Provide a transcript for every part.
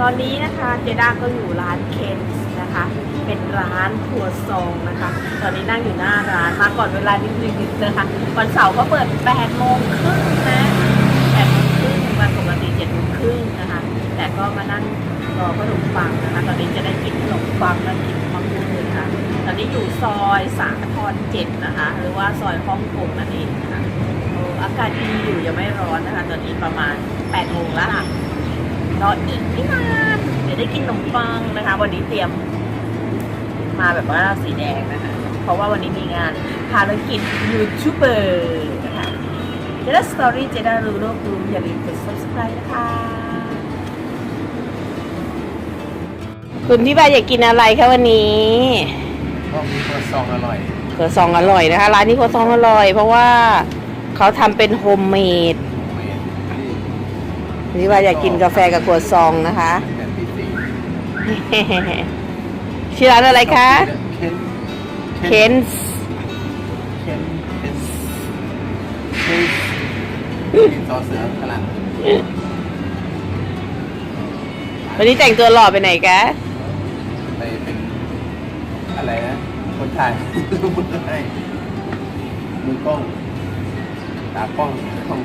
ตอนนี้นะคะเจด้าก็อยู่ร้านเคนส์นะคะ เป็นร้านครัวซองนะคะ ตอนนี้นั่งอยู่หน้าร้านมาก่อนเวลานิดนึงนะคะวันเสาร์ก็เปิด8โมงครึ่งนะ8โมงครึ่งวันปกติ7โมงครึ่งนะคะ แต่ก็มานั่งรอขนมปังนะคะ ตอนนี้จะได้กินขนมปังและกินมะม่วงเลยค่ะตอนนี้อยู่ซอยสาทรเจ็ดนะคะ หรือว่าซอยฮ่องกงนั่นเองนะคะอากาศดีอยู่ยังไม่ร้อนนะคะ ตอนนี้ประมาณ8โมงแล้วค่ะ รออีกไม่นานเดี๋ยวได้กินขนมปังนะคะ วันนี้เตรียมมาแบบว่าสีแดงนะคะ เพราะว่าวันนี้มีงานภารกิจยูทูบเบอร์นะคะเจด้าสตอรี่เจด้ารู้โลกรู้อย่าลืมกด subscribe นะคะคุณที่บ้านอยากกินอะไรคะวันนี้ก็มีครัวซองอร่อยครัวซองอร่อยนะคะ ร้านนี้ครัวซองอร่อย เพราะว่าเขาทำเป็นโฮมเมด เมนที่ที่ว่าอยากกินกาแฟกับครัวซองนะคะแอนตีซีชื่อร้านอะไรคะ เคนเคนส์เคนเคนเคนกินซอสเสือขลังวันนี้แต่งตัวหล่อไปไหนกะไปเป็นอะไรนะ คนไทยมือให้มือกล้องตากล้องกล้อง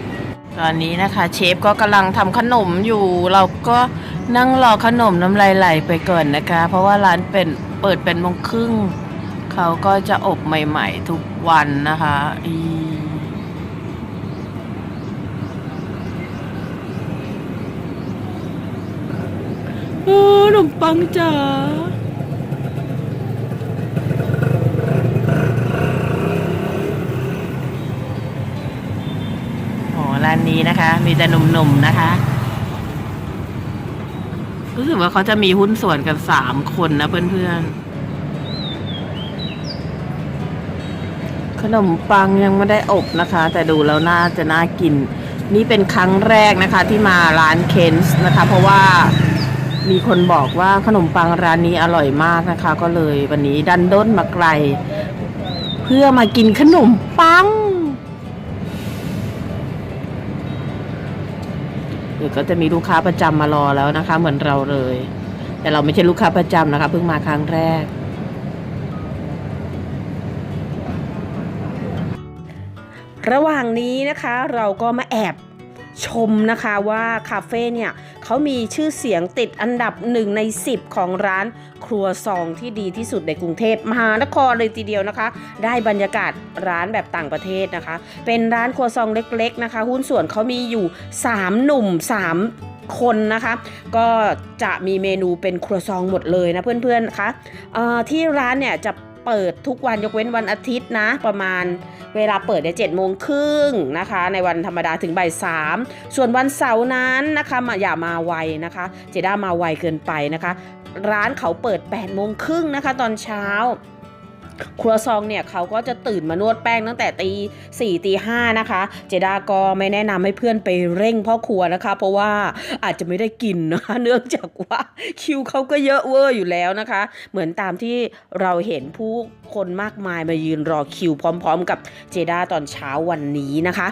ตอนนี้นะคะ เชฟก็กำลังทำขนมอยู่ เราก็นั่งรอขนมน้ำลายไหลไปก่อนนะคะ เพราะว่าร้านเป็นเปิดเป็นโมงครึ่งเขาก็จะอบใหม่ ๆ ทุกวันนะคะอีโอ้ขนมปังจ๋า นี้นะคะ มีแต่หนุ่มๆนะคะ รู้สึกว่าเขาจะมีหุ้นส่วนกันสามคนนะเพื่อนๆ ขนมปังยังไม่ได้อบนะคะ แต่ดูแล้วน่าจะน่ากิน นี่เป็นครั้งแรกนะคะ ที่มาร้านเคนส์นะคะ เพราะว่ามีคนบอกว่าขนมปังร้านนี้อร่อยมากนะคะ ก็เลยวันนี้ดันด้นมาไกล เพื่อมากินขนมปัง เดี๋ยวก็จะมีลูกค้าประจำมารอแล้วนะคะ เหมือนเราเลย แต่เราไม่ใช่ลูกค้าประจำนะคะ เพิ่งมาครั้งแรก ระหว่างนี้นะคะเราก็มาแอบชมนะคะว่าคาเฟ่เนี่ยเขามีชื่อเสียงติดอันดับหนึ่งใน 10 ของร้าน ครัวซองที่ดีที่สุดในกรุงเทพมหานครเลยทีเดียวนะคะ ได้บรรยากาศร้านแบบต่างประเทศนะคะ เป็นร้านครัวซองเล็กๆนะคะ หุ้นส่วนเขามีอยู่ 3 หนุ่ม 3คนนะคะก็จะมีเมนูเป็นครัวซองหมดเลยนะเพื่อนๆนะคะที่ร้านเนี่ยจะเปิดทุกวันยกเว้นวันอาทิตย์นะ ประมาณเวลาเปิดเนี่ยเจ็ดโมงครึ่งนะคะ ในวันธรรมดาถึงบ่ายสามส่วนวันเสาร์นั้นนะคะมาอย่ามาไวนะคะ เจด้ามาไวเกินไปนะคะ ร้านเขาเปิด8ปดโมงครึ่งนะคะ ตอนเช้า ครัวซองเนี่ยเขาก็จะตื่นมานวดแป้งตั้งแต่ตีสี่ตีห้านะคะ เจดาก็ไม่แนะนำให้เพื่อนไปเร่งพ่อครัวนะคะ เพราะว่าอาจจะไม่ได้กินนะคะเนื่องจากว่าคิวเขาก็เยอะเวอร์อยู่แล้วนะคะ เหมือนตามที่เราเห็นผู้คนมากมายมายืนรอคิวพร้อม ๆ กับเจดาตอนเช้าวันนี้นะคะ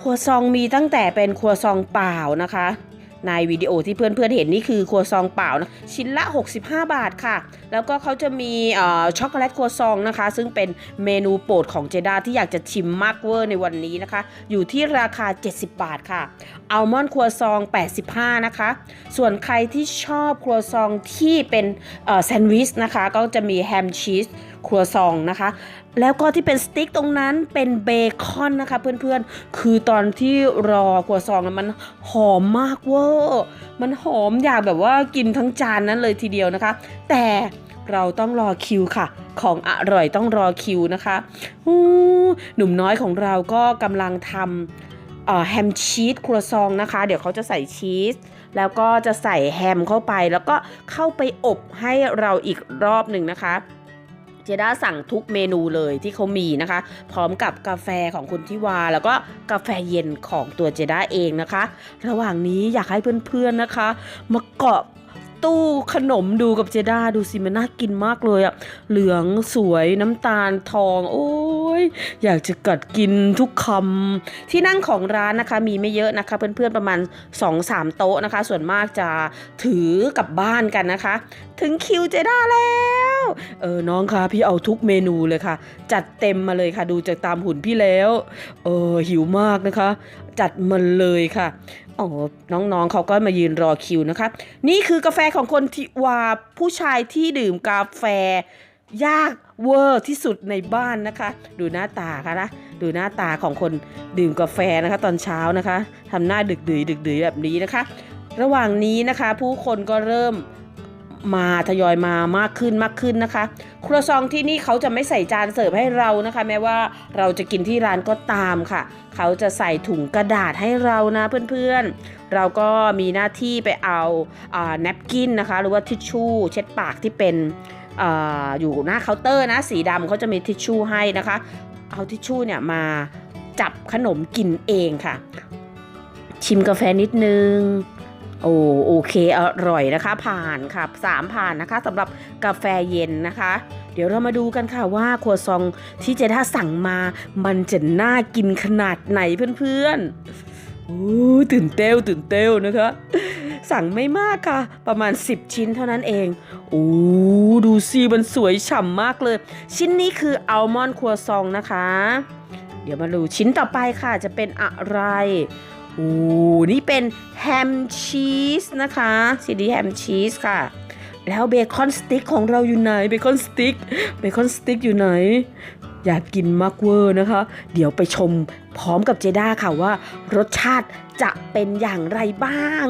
ครัวซองมีตั้งแต่เป็นครัวซองเปล่านะคะ ในวิดีโอที่เพื่อนๆเห็นนี่คือครัวซองเปล่านะชิ้นละ 65 บาทค่ะ แล้วก็เขาจะมีช็อกโกแลตครัวซองนะคะ ซึ่งเป็นเมนูโปรดของเจด้าที่อยากจะชิมมากเวอร์ในวันนี้นะคะ อยู่ที่ราคา 70 บาทค่ะอัลมอนด์ครัวซอง 85 นะคะ ส่วนใครที่ชอบครัวซองที่เป็นแซนด์วิชนะคะ ก็จะมีแฮมชีส ครัวซองนะคะ แล้วก็ที่เป็นสติ๊กตรงนั้นเป็นเบคอนนะคะเพื่อนๆ คือตอนที่รอครัวซองมันหอมมากเวอร์มันหอมอยากแบบว่ากินทั้งจานนั้นเลยทีเดียวนะคะ แต่เราต้องรอคิวค่ะ ของอร่อยต้องรอคิวนะคะหนุ่มน้อยของเราก็กำลังทำแฮมชีสครัวซองนะคะ เดี๋ยวเขาจะใส่ชีสแล้วก็จะใส่แฮมเข้าไป แล้วก็เข้าไปอบให้เราอีกรอบหนึ่งนะคะ เจด้าสั่งทุกเมนูเลยที่เขามีนะคะ พร้อมกับกาแฟของคุณทิวา แล้วก็กาแฟเย็นของตัวเจด้าเองนะคะ ระหว่างนี้อยากให้เพื่อนๆนะคะ มาเกาะ ตู้ขนมดูกับเจด้าดูสิมันน่ากินมากเลยอะเหลืองสวยน้ำตาลทอง โอ้ยอยากจะกัดกินทุกคำที่นั่งของร้านนะคะมีไม่เยอะนะคะ เพื่อนๆประมาณ 2-3 โต๊ะนะคะ ส่วนมากจะถือกลับบ้านกันนะคะ ถึงคิวเจด้าแล้วเออน้องคะพี่เอาทุกเมนูเลยค่ะ จัดเต็มมาเลยค่ะ ดูจากตามหุ่นพี่แล้วเออหิวมากนะคะ จัดมันเลยค่ะโอ้น้องๆเขาก็มายืนรอคิวนะคะ นี่คือกาแฟของคนที่ว่าผู้ชายที่ดื่มกาแฟ ยากเวอร์ที่สุดในบ้านนะคะ ดูหน้าตาค่ะนะดูหน้าตาของคนดื่มกาแฟนะคะ ตอนเช้านะคะทำหน้าดึกดือดึกดือแบบนี้นะคะ ระหว่างนี้นะคะ ผู้คนก็เริ่ม มาทยอยมามากขึ้นมากขึ้นนะคะ ครัวซองที่นี่เขาจะไม่ใส่จานเสิร์ฟให้เรานะคะ แม้ว่าเราจะกินที่ร้านก็ตามค่ะ เขาจะใส่ถุงกระดาษให้เรานะเพื่อนๆ เราก็มีหน้าที่ไปเอาแนปกินนะคะ หรือว่าทิชชู่เช็ดปากที่เป็นออยู่หน้าเคาน์เตอร์นะสีดำเขาจะมีทิชชู่ให้นะคะ เอาทิชชู่เนี่ยมาจับขนมกินเองค่ะ ชิมกาแฟนิดนึง โอ้โอเคอร่อยนะคะ ผ่านค่ะสามผ่านนะคะสำหรับกาแฟเย็นนะคะ เดี๋ยวเรามาดูกันค่ะว่าครัวซองที่เจด้าสั่งมา มันจะน่ากินขนาดไหนเพื่อนๆโอ้ตื่นเต้วตื่นเต้วนะคะ สั่งไม่มากค่ะ ประมาณ 10 ชิ้นเท่านั้นเองโอ้ดูสิมันสวยฉ่ำมากเลย ชิ้นนี้คืออัลมอนด์ครัวซองนะคะ เดี๋ยวมาดูชิ้นต่อไปค่ะจะเป็นอะไร อ้นี่เป็นแฮมชีสนะคะซีดีแฮมชีสค่ะ แล้วเบคอนสติ๊กของเราอยู่ไหนเบคอนสติ๊กเบคอนสติ๊กอยู่ไหน อยากกินมากเวอร์นะคะ เดี๋ยวไปชมพร้อมกับเจด้าค่ะว่า รสชาติจะเป็นอย่างไรบ้าง